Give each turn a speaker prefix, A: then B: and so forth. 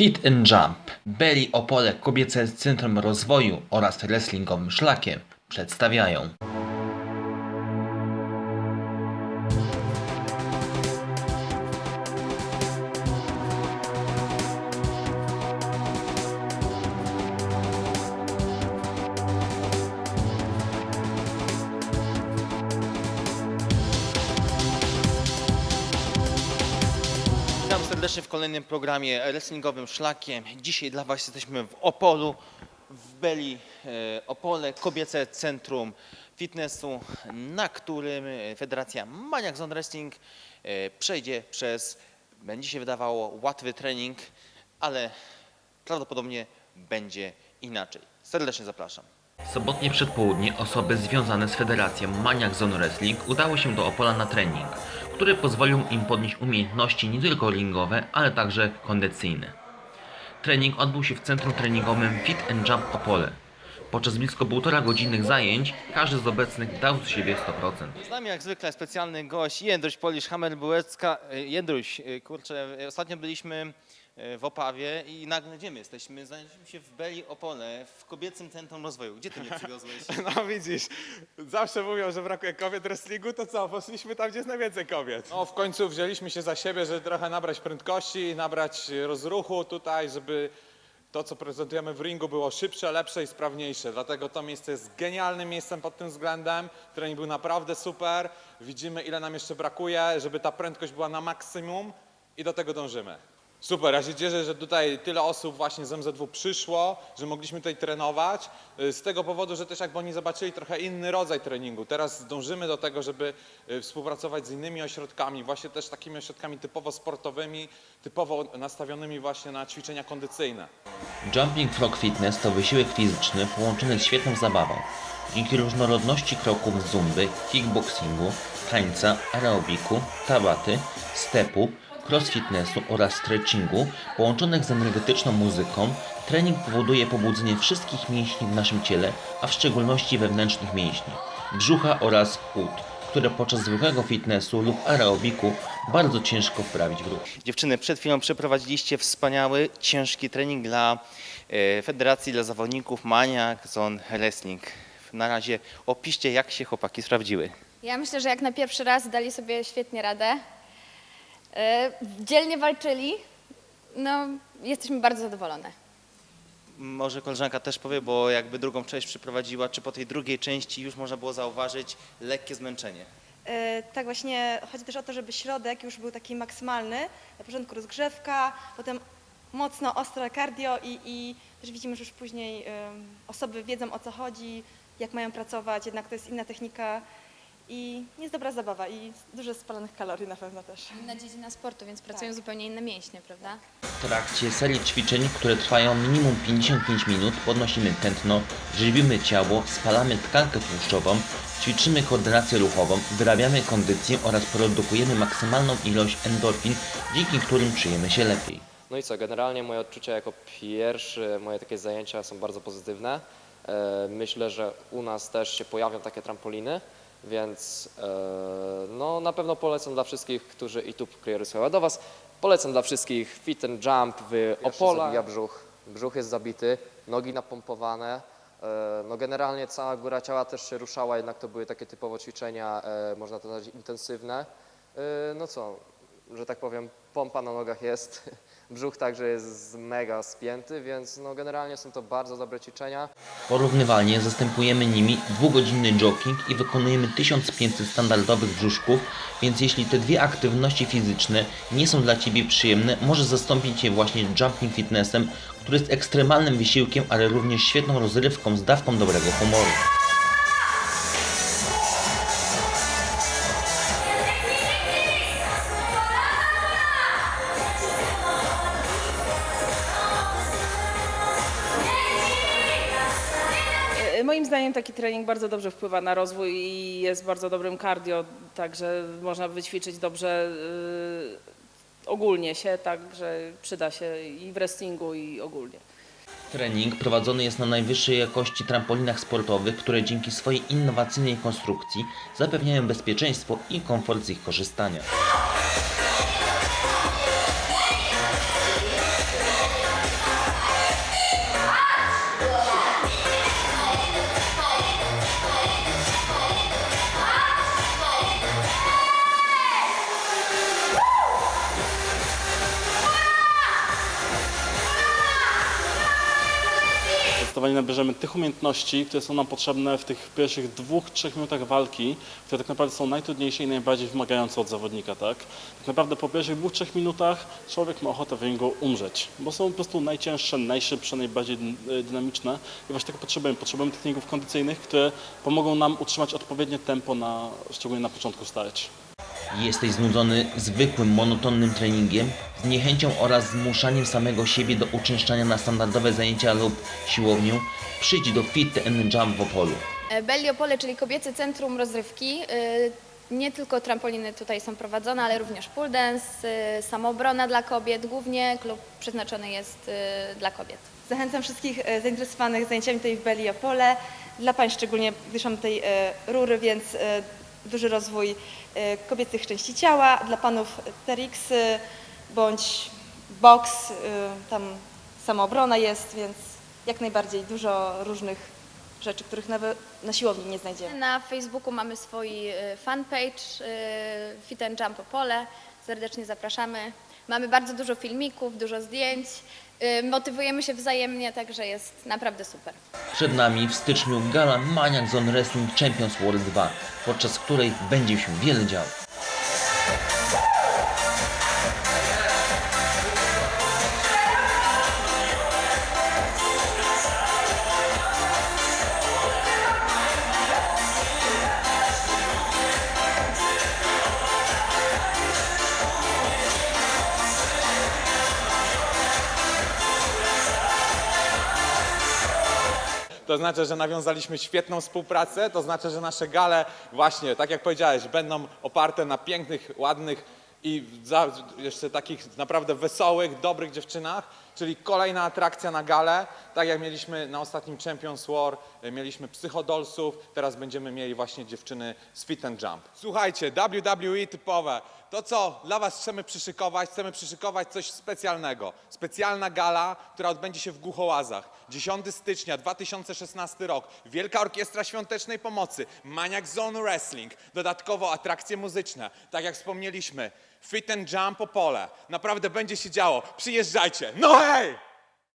A: Fit and Jump, Belly Opole Kobiece Centrum Rozwoju oraz Wrestlingowym Szlakiem przedstawiają. Serdecznie w kolejnym programie wrestlingowym Szlakiem. Dzisiaj dla Was jesteśmy w Opolu, w Beli e, Opole, kobiece centrum fitnessu, na którym e, Federacja Maniac Zone Wrestling e, przejdzie przez, będzie się wydawało, łatwy trening, ale prawdopodobnie będzie inaczej. Serdecznie zapraszam. Sobotnie przedpołudnie osoby związane z Federacją Maniac Zone Wrestling udały się do Opola na trening, który pozwolił im podnieść umiejętności nie tylko ringowe, ale także kondycyjne. Trening odbył się w centrum treningowym Fit and Jump Opole. Podczas blisko półtora godzinnych zajęć każdy z obecnych dał z siebie 100%. Z nami jak zwykle specjalny gość Jędruś Polisz Hammer Bułecka. E, Jędruś, e, kurczę, e, ostatnio byliśmy w Opawie i nagle gdzie my jesteśmy? Znaleźliśmy się w Beli Opole, w kobiecym centrum rozwoju. Gdzie ty mnie przywiozłeś?
B: No widzisz, zawsze mówią, że brakuje kobiet w wrestlingu, to co, poszliśmy tam, gdzie jest najwięcej kobiet. No w końcu wzięliśmy się za siebie, żeby trochę nabrać prędkości, nabrać rozruchu tutaj, żeby to, co prezentujemy w ringu było szybsze, lepsze i sprawniejsze. Dlatego to miejsce jest genialnym miejscem pod tym względem. Trening był naprawdę super. Widzimy, ile nam jeszcze brakuje, żeby ta prędkość była na maksimum i do tego dążymy. Super, ja się cieszę, że tutaj tyle osób właśnie z MZW przyszło, że mogliśmy tutaj trenować. y, Z tego powodu, że też jakby oni zobaczyli trochę inny rodzaj treningu. Teraz dążymy do tego, żeby y, współpracować z innymi ośrodkami, właśnie też takimi ośrodkami typowo sportowymi, typowo nastawionymi właśnie na ćwiczenia kondycyjne.
A: Jumping Frog Fitness to wysiłek fizyczny połączony z świetną zabawą. Dzięki różnorodności kroków z zumby, kickboxingu, tańca, aerobiku, tabaty, stepu, crossfitnessu oraz stretchingu połączonych z energetyczną muzyką, trening powoduje pobudzenie wszystkich mięśni w naszym ciele, a w szczególności wewnętrznych mięśni, brzucha oraz ud, które podczas zwykłego fitnessu lub aerobiku bardzo ciężko wprawić w ruch. Dziewczyny, przed chwilą przeprowadziliście wspaniały, ciężki trening dla e, Federacji dla Zawodników Maniac Zone Wrestling. Na razie opiszcie, jak się chłopaki sprawdziły.
C: Ja myślę, że jak na pierwszy raz dali sobie świetnie radę. E, Dzielnie walczyli. No, jesteśmy bardzo zadowolone.
A: Może koleżanka też powie, bo jakby drugą część przeprowadziła, czy po tej drugiej części już można było zauważyć lekkie zmęczenie.
D: E, Tak właśnie chodzi też o to, żeby środek już był taki maksymalny. Na początku rozgrzewka, potem mocno ostre cardio i, i też widzimy, że już później em, osoby wiedzą o co chodzi, jak mają pracować, jednak to jest inna technika i jest dobra zabawa i dużo spalonych kalorii na pewno też.
C: Inna dziedzina sportu, więc pracują zupełnie inne mięśnie, prawda?
A: W trakcie serii ćwiczeń, które trwają minimum 55 minut, podnosimy tętno, żywimy ciało, spalamy tkankę tłuszczową, ćwiczymy koordynację ruchową, wyrabiamy kondycję oraz produkujemy maksymalną ilość endorfin, dzięki którym czujemy się lepiej.
E: No i co, generalnie moje odczucia jako pierwsze, moje takie zajęcia są bardzo pozytywne. E, Myślę, że u nas też się pojawią takie trampoliny, więc e, no, na pewno polecam dla wszystkich, którzy i tu swoje do Was. Polecam dla wszystkich fit and jump w Opola. zabija brzuch, brzuch jest zabity, nogi napompowane. E, No generalnie cała góra ciała też się ruszała, jednak to były takie typowo ćwiczenia, e, można to nazwać intensywne. No co, że tak powiem, pompa na nogach jest, brzuch także jest mega spięty, więc no generalnie są to bardzo dobre ćwiczenia.
A: Porównywalnie zastępujemy nimi dwugodzinny jogging i wykonujemy 1500 standardowych brzuszków, więc jeśli te dwie aktywności fizyczne nie są dla Ciebie przyjemne, możesz zastąpić je właśnie jumping fitnessem, który jest ekstremalnym wysiłkiem, ale również świetną rozrywką z dawką dobrego humoru.
F: Zdaniem taki trening bardzo dobrze wpływa na rozwój i jest bardzo dobrym cardio, także można wyćwiczyć dobrze y, ogólnie się, także przyda się i w wrestlingu i ogólnie.
A: Trening prowadzony jest na najwyższej jakości trampolinach sportowych, które dzięki swojej innowacyjnej konstrukcji zapewniają bezpieczeństwo i komfort z ich korzystania.
G: Nabierzemy tych umiejętności, które są nam potrzebne w tych pierwszych dwóch, trzech minutach walki, które tak naprawdę są najtrudniejsze i najbardziej wymagające od zawodnika, tak? Tak naprawdę po pierwszych dwóch, trzech minutach człowiek ma ochotę w ringu umrzeć, bo są po prostu najcięższe, najszybsze, najbardziej dy- dynamiczne i właśnie tego potrzebujemy. Potrzebujemy techników kondycyjnych, które pomogą nam utrzymać odpowiednie tempo, na, szczególnie na początku starć.
A: Jesteś znudzony zwykłym, monotonnym treningiem, z niechęcią oraz zmuszaniem samego siebie do uczęszczania na standardowe zajęcia lub siłownię? Przyjdź do Fit and Jump w Opolu.
C: E, Belli Opole, czyli kobiece centrum rozrywki. E, Nie tylko trampoliny tutaj są prowadzone, ale również pole dance, e, samoobrona dla kobiet. Głównie klub przeznaczony jest dla kobiet.
D: Zachęcam wszystkich zainteresowanych zajęciami tutaj w Belli Opole. Dla pań szczególnie, gdyż mam tutaj rury, więc duży rozwój kobiecych części ciała. Dla panów TRX bądź boks, e, tam samoobrona jest, więc jak najbardziej dużo różnych rzeczy, których nawet na siłowni nie znajdziemy.
C: Na Facebooku mamy swój e, fanpage e, Fit and Jump Opole. Serdecznie zapraszamy. Mamy bardzo dużo filmików, dużo zdjęć. Motywujemy się wzajemnie, także jest naprawdę super.
A: Przed nami w styczniu gala Maniac Zone Wrestling Champions World 2, podczas której będzie się wiele działo.
B: To znaczy, że nawiązaliśmy świetną współpracę, to znaczy, że nasze gale właśnie, tak jak powiedziałeś, będą oparte na pięknych, ładnych i jeszcze takich naprawdę wesołych, dobrych dziewczynach, czyli kolejna atrakcja na galę, tak jak mieliśmy na ostatnim Champions War, e, mieliśmy psychodolsów, teraz będziemy mieli właśnie dziewczyny z Fit and Jump. Słuchajcie, WWE typowe, to co dla Was chcemy przyszykować? Chcemy przyszykować coś specjalnego. Specjalna gala, która odbędzie się w Głuchołazach. 10 stycznia 2016 rok. Wielka Orkiestra Świątecznej Pomocy. Maniac Zone Wrestling. Dodatkowo atrakcje muzyczne. Tak jak wspomnieliśmy. Fit and Jump Opole. Naprawdę będzie się działo. Przyjeżdżajcie. No hej!